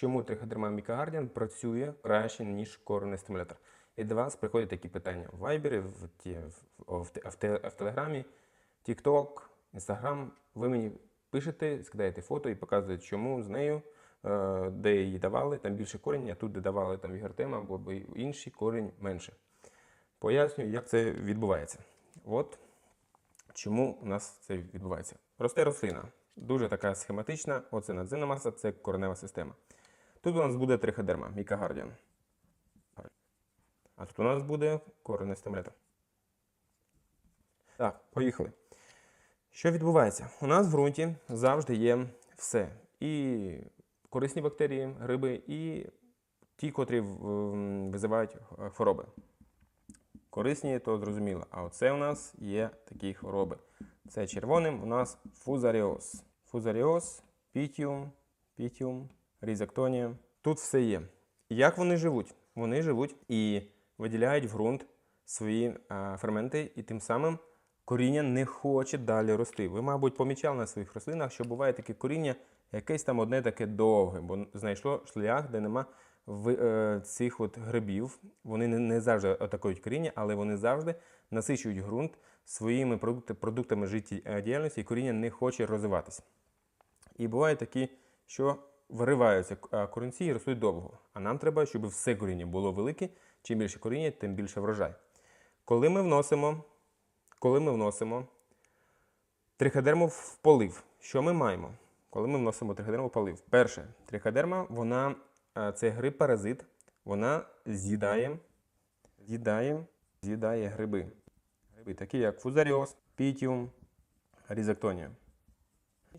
чому триходерма Мікагардіан працює краще, ніж коренний стимулятор. І до вас приходять такі питання в Viber, в, в, в, в, Телеграмі, TikTok, Instagram. Ви мені пишете, скидаєте фото і показуєте, чому з нею, е, де її давали, там більше корінь, а тут, де давали там Вігартема або інший корінь менше. Пояснюю, як це відбувається. От чому у нас це відбувається. Росте рослина. Дуже така схематична. Оце надземна маса, це коренева система. Тут у нас буде триходерма, мікагардіан. А тут у нас буде коренний стимулятор. Так, поїхали. Що відбувається? У нас в ґрунті завжди є все. І корисні бактерії, гриби, і ті, котрі визивають хвороби. Корисні, то зрозуміло. А оце у нас є такі хвороби. Це червоним у нас фузаріоз. Фузаріоз, пітіум, пітіум, різектонія. Тут все є. Як вони живуть? Вони живуть і виділяють в ґрунт свої ферменти, і тим самим коріння не хоче далі рости. Ви, мабуть, помічали на своїх рослинах, що буває таке коріння, якесь там одне таке довге, бо знайшло шлях, де нема в, е, цих от грибів. Вони не, не завжди атакують коріння, але вони завжди насичують ґрунт своїми продукти, продуктами життєдіяльності, і коріння не хоче розвиватися. І бувають такі, що вириваються корінці і ростуть довго. А нам треба, щоб все коріння було велике. Чим більше коріння, тим більше врожай. Коли ми вносимо, коли ми вносимо триходерму в полив, що ми маємо? Коли ми вносимо триходерму в полив? Перше, триходерма, вона е, це гриб-паразит, вона з'їдає, з'їдає, з'їдає гриби. Гриби, такі як фузаріоз, пітіум, різектонія.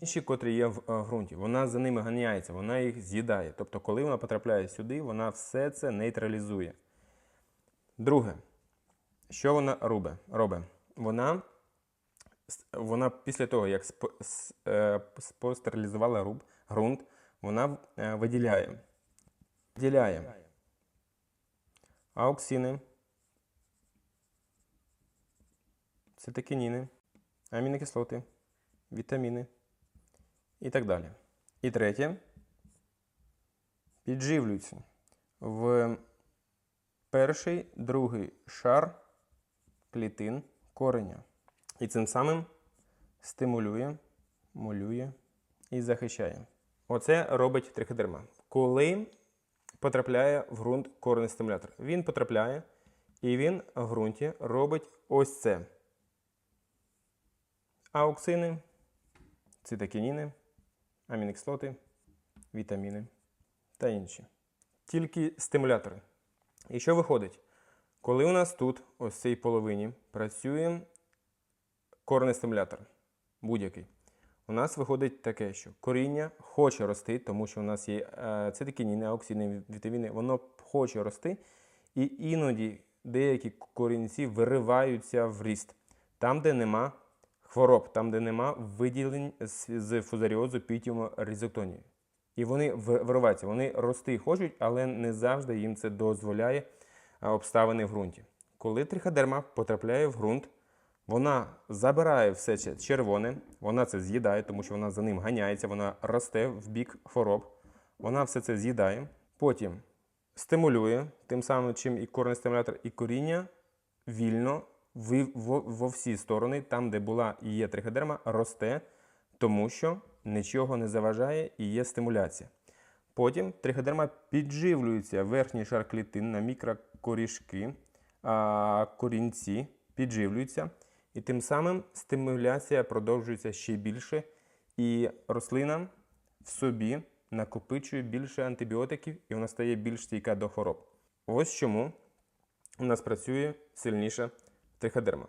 Інші, котрі є в е, ґрунті, вона за ними ганяється, вона їх з'їдає. Тобто, коли вона потрапляє сюди, вона все це нейтралізує. Друге, що вона робить? Вона, вона після того, як е, спостерилізувала руб, ґрунт, вона е, виділяє. Виділяє ауксини, цитокініни, амінокислоти, вітаміни і так далі. І третє, підживлюється в перший, другий шар клітин кореня. І цим самим стимулює, молює і захищає. Оце робить триходерма. Коли потрапляє в ґрунт коренний стимулятор, він потрапляє і він в ґрунті робить ось це. Ауксини, цитокініни, амінокислоти, вітаміни та інші. Тільки стимулятори. І що виходить? Коли у нас тут, ось в цій половині, працює коренний стимулятор, будь-який, у нас виходить таке, що коріння хоче рости, тому що у нас є е, цитокініни, ауксини, вітаміни, воно хоче рости, і іноді деякі корінці вириваються в ріст. Там, де нема хвороб, там, де нема виділень з, фузаріозу, пітіуму, різоктонії. І вони вириваються, вони рости хочуть, але не завжди їм це дозволяє обставини в ґрунті. Коли триходерма потрапляє в ґрунт, вона забирає все це червоне, вона це з'їдає, тому що вона за ним ганяється, вона росте в бік хвороб. Вона все це з'їдає. Потім стимулює, тим самим, чим і коренний стимулятор, і коріння вільно ви- во, во всі сторони, там, де була і є триходерма, росте, тому що нічого не заважає і є стимуляція. Потім триходерма підживлюється верхній шар клітин на мікрокорішки, а корінці підживлюються, і тим самим стимуляція продовжується ще більше, і рослина в собі накопичує більше антибіотиків і вона стає більш стійка до хвороб. Ось чому у нас працює сильніша триходерма.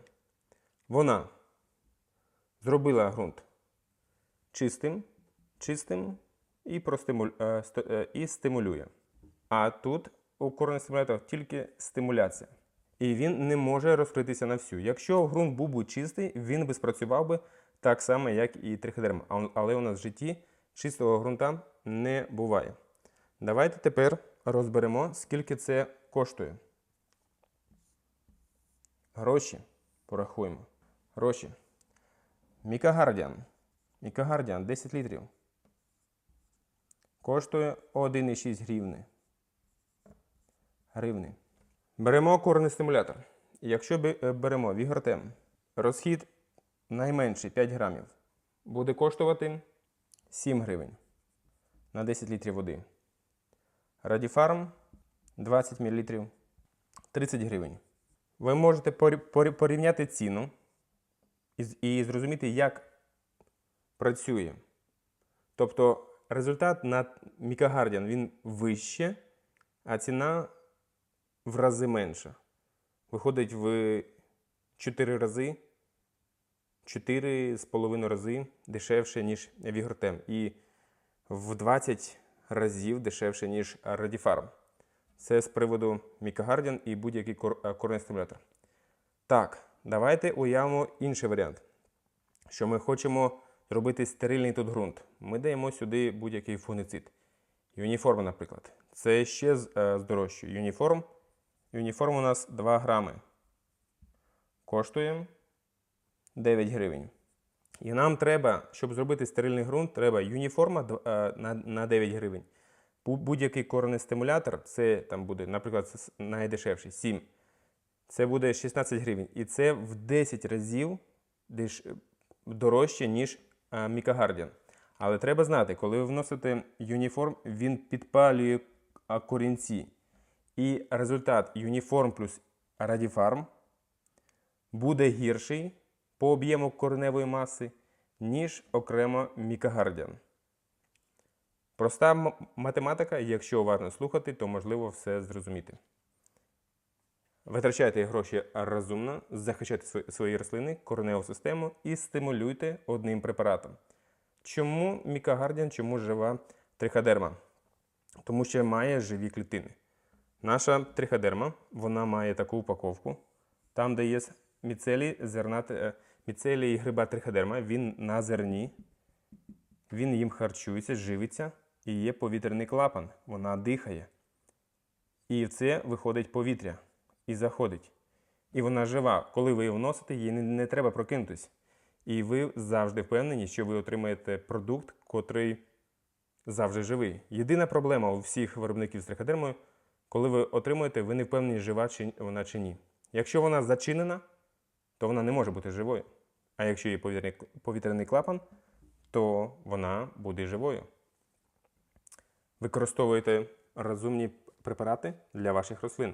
Вона зробила ґрунт чистим, чистим і, простимуль... е, е, і стимулює. А тут у коренних стимуляторів тільки стимуляція. І він не може розкритися на всю. Якщо ґрунт був би чистий, він би спрацював би так само, як і триходерма. Але у нас в житті чистого ґрунта не буває. Давайте тепер розберемо, скільки це коштує. Гроші порахуємо. Гроші. Мікагардіан. Мікагардіан 10 літрів. коштує 1,6 гривни. Гривни. Беремо корний стимулятор. Якщо е, беремо Вігортем, розхід найменший 5 грамів, буде коштувати 7 гривень на 10 літрів води. Радіфарм 20 мл 30 гривень. Ви можете порі- порі- порівняти ціну і зрозуміти, як працює. Тобто результат на Мікагардіан він вище, а ціна в рази менша. Виходить в 4 рази, 4,5 рази дешевше, ніж Вігортем. І в 20 разів дешевше, ніж Радіфарм. Це з приводу Мікагардіан і будь-який е, корний стимулятор. Так, давайте уявимо інший варіант. Що ми хочемо зробити стерильний тут ґрунт. Ми даємо сюди будь-який фунгицид. Юніформ, наприклад. Це ще е, здорожчує. Юніформ. Юніформ у нас 2 грами. Коштує 9 гривень. І нам треба, щоб зробити стерильний ґрунт, треба юніформа е, на 9 гривень. Бу- Будь-який коренний стимулятор, це там буде, наприклад, найдешевший 7. Це буде 16 гривень. І це в 10 разів дорожче, ніж е, Мікагардіан. Але треба знати, коли ви вносите юніформ, він підпалює корінці. І результат юніформ плюс радіфарм буде гірший по об'єму кореневої маси, ніж окремо Мікагардіан. Проста математика, якщо уважно слухати, то можливо все зрозуміти. Витрачайте гроші розумно, захищайте свої- рослини, кореневу систему і стимулюйте одним препаратом. Чому мікагардіан, чому жива триходерма? Тому що має живі клітини. Наша триходерма вона має таку упаковку, там, де є міцелій, зернати, е, міцелій гриба триходерма, він на зерні, він їм харчується, живиться, і є повітряний клапан, вона дихає. І в це виходить повітря і заходить. І вона жива. Коли ви її вносите, їй не, не треба прокинутись. І ви завжди впевнені, що ви отримаєте продукт, котрий завжди живий. Єдина проблема у всіх виробників з коли ви отримуєте, ви не впевнені, жива чи вона чи ні. Якщо вона зачинена, то вона не може бути живою. А якщо є повітряний клапан, то вона буде живою. Використовуйте розумні препарати для ваших рослин.